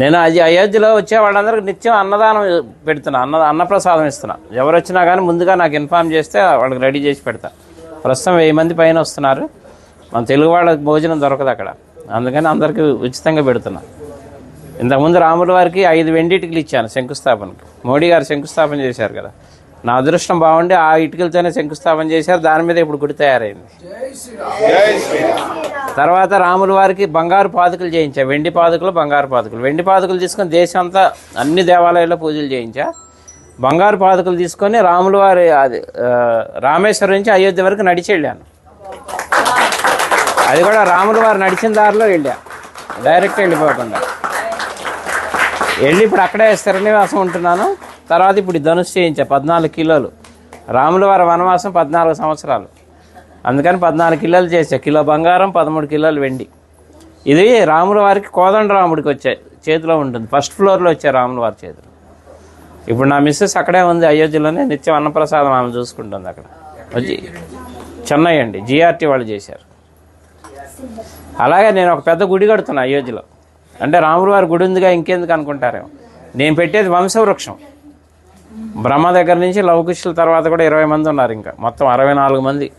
నేను అది అయోధ్యలో వచ్చే వాళ్ళందరికీ నిత్యం అన్నదానం పెడుతున్నా అన్న అన్నప్రసాదం ఇస్తున్నా. ఎవరు వచ్చినా కానీ ముందుగా నాకు ఇన్ఫామ్ చేస్తే వాళ్ళకి రెడీ చేసి పెడతా. ప్రస్తుతం వెయ్యి మంది పైన వస్తున్నారు. మన తెలుగు వాళ్ళకి భోజనం దొరకదు అక్కడ. అందుకని అందరికీ ఉచితంగా పెడుతున్నా. ఇంతకుముందు రాముల వారికి ఐదు వెండిటికలు ఇచ్చాను శంకుస్థాపనకి. మోడీ గారు శంకుస్థాపన చేశారు కదా. నా అదృష్టం బాగుండి ఆ ఇటుకలతోనే శంకుస్థాపన చేశారు. దాని మీద ఇప్పుడు గుడి తయారైంది. తర్వాత రాముల వారికి బంగారు పాదుకలు చేయించా. వెండి పాదుకలు బంగారు పాదుకలు. వెండి పాదుకలు తీసుకొని దేశం అంతా అన్ని దేవాలయాల్లో పూజలు చేయించా. బంగారు పాదుకలు తీసుకొని రాముల వారి అది రామేశ్వరం నుంచి అయోధ్య వరకు నడిచి వెళ్ళాను. అది కూడా రాముల వారు నడిచిన దారిలో వెళ్ళా. డైరెక్ట్ వెళ్ళిపోకుండా. వెళ్ళి ఇప్పుడు అక్కడే శరణివాసం ఉంటున్నాను. తర్వాత ఇప్పుడు ధనుసు చేయించా పద్నాలుగు కిలోలు. రాముల వారి వనవాసం పద్నాలుగు సంవత్సరాలు. అందుకని పద్నాలుగు కిలోలు చేసా. కిలో బంగారం పదమూడు కిలోలు వెండి. ఇది రాముల వారికి కోదండ రాముడికి వచ్చాయి చేతిలో ఉంటుంది. ఫస్ట్ ఫ్లోర్లో వచ్చాయి రాముల వారి చేతిలో. ఇప్పుడు నా మిస్సెస్ అక్కడే ఉంది అయోధ్యలోనే. నిత్యం అన్నప్రసాదం ఆమె చూసుకుంటుంది అక్కడ. వచ్చి చెన్నై అండి. జిఆర్టీ వాళ్ళు చేశారు. అలాగే నేను ఒక పెద్ద గుడి కడుతున్నా అయోధ్యలో. అంటే రాముల వారి గుడి ఉందిగా ఇంకెందుకు అనుకుంటారేమో. నేను పెట్టేది వంశవృక్షం. బ్రహ్మ దగ్గర నుంచి లవకుశుల తర్వాత కూడా ఇరవై మంది ఉన్నారు ఇంకా. మొత్తం అరవై నాలుగు మంది.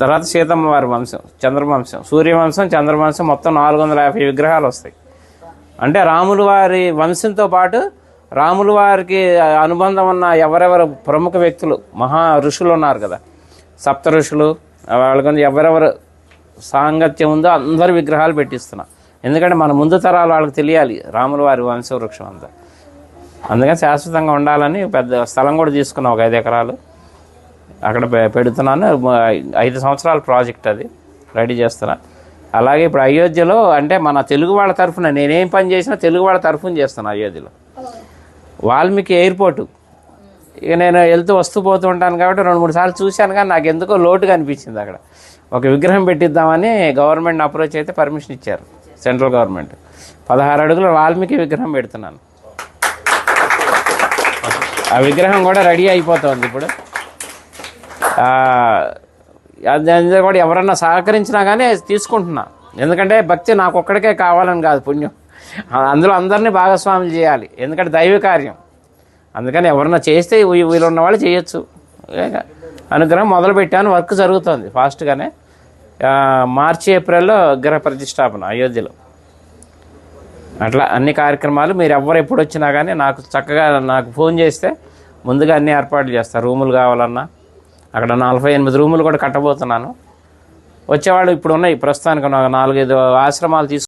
తర్వాత సీతమ్మ వారి వంశం చంద్రవంశం సూర్యవంశం చంద్రవంశం మొత్తం నాలుగు వందల యాభై విగ్రహాలు వస్తాయి. అంటే రాములు వారి వంశంతో పాటు రాములు వారికి అనుబంధం ఉన్న ఎవరెవరు ప్రముఖ వ్యక్తులు మహా ఋషులు ఉన్నారు కదా. సప్త ఋషులు వాళ్ళకి ఎవరెవరు సాంగత్యం ఉందో అందరి విగ్రహాలు పెట్టిస్తున్నా. ఎందుకంటే మన ముందు తరాలు వాళ్ళకి తెలియాలి రాముల వారి వంశవృక్షం అంతా. అందుకని శాశ్వతంగా ఉండాలని పెద్ద స్థలం కూడా తీసుకున్నాం ఒక ఐదు ఎకరాలు. అక్కడ పె- పెడుతున్నాను. ఐదు సంవత్సరాల ప్రాజెక్ట్ అది. రెడీ చేస్తున్నా. అలాగే ఇప్పుడు అయోధ్యలో అంటే మన తెలుగు వాళ్ళ తరఫున నేనేం పని చేసినా తెలుగు వాళ్ళ తరఫున చేస్తాను అయోధ్యలో. వాల్మీకి ఎయిర్పోర్టు. ఇక నేను వెళ్తూ వస్తూ పోతూ ఉంటాను కాబట్టి రెండు మూడు సార్లు చూశాను కానీ నాకు ఎందుకో లోటుగా అనిపించింది అక్కడ. ఒక విగ్రహం పెట్టిద్దామని గవర్నమెంట్ అప్రోచ్ అయితే పర్మిషన్ ఇచ్చారు. Central government. పదహారు అడుగుల వాల్మీకి విగ్రహం పెడుతున్నాను. ఆ విగ్రహం కూడా రెడీ అయిపోతుంది ఇప్పుడు. అది అందులో కూడా ఎవరన్నా సహకరించినా కానీ తీసుకుంటున్నా. ఎందుకంటే భక్తి నాకు ఒక్కడికే కావాలని కాదు పుణ్యం. అందులో అందరినీ భాగస్వాములు చేయాలి. ఎందుకంటే దైవ కార్యం. అందుకని ఎవరన్నా చేస్తే వీ- వీళ్ళు ఉన్న వాళ్ళు చేయొచ్చు. అనుగ్రహం మొదలు పెట్టాను వర్క్ జరుగుతుంది ఫాస్ట్గానే. మార్చి ఏప్రిల్లో విగ్రహ ప్రతిష్టాపన అయోధ్యలో. అట్లా అన్ని కార్యక్రమాలు మీరు ఎవరు ఎప్పుడు వచ్చినా కానీ నాకు చక్కగా నాకు ఫోన్ చేస్తే ముందుగా అన్ని ఏర్పాట్లు చేస్తారు రూములు కావాలన్నా అక్కడ నలభై ఎనిమిది రూములు కూడా కట్టబోతున్నాను. వచ్చేవాళ్ళు ఇప్పుడు ఉన్నాయి. ప్రస్తుతానికి నాలుగైదు ఆశ్రమాలు తీసుకు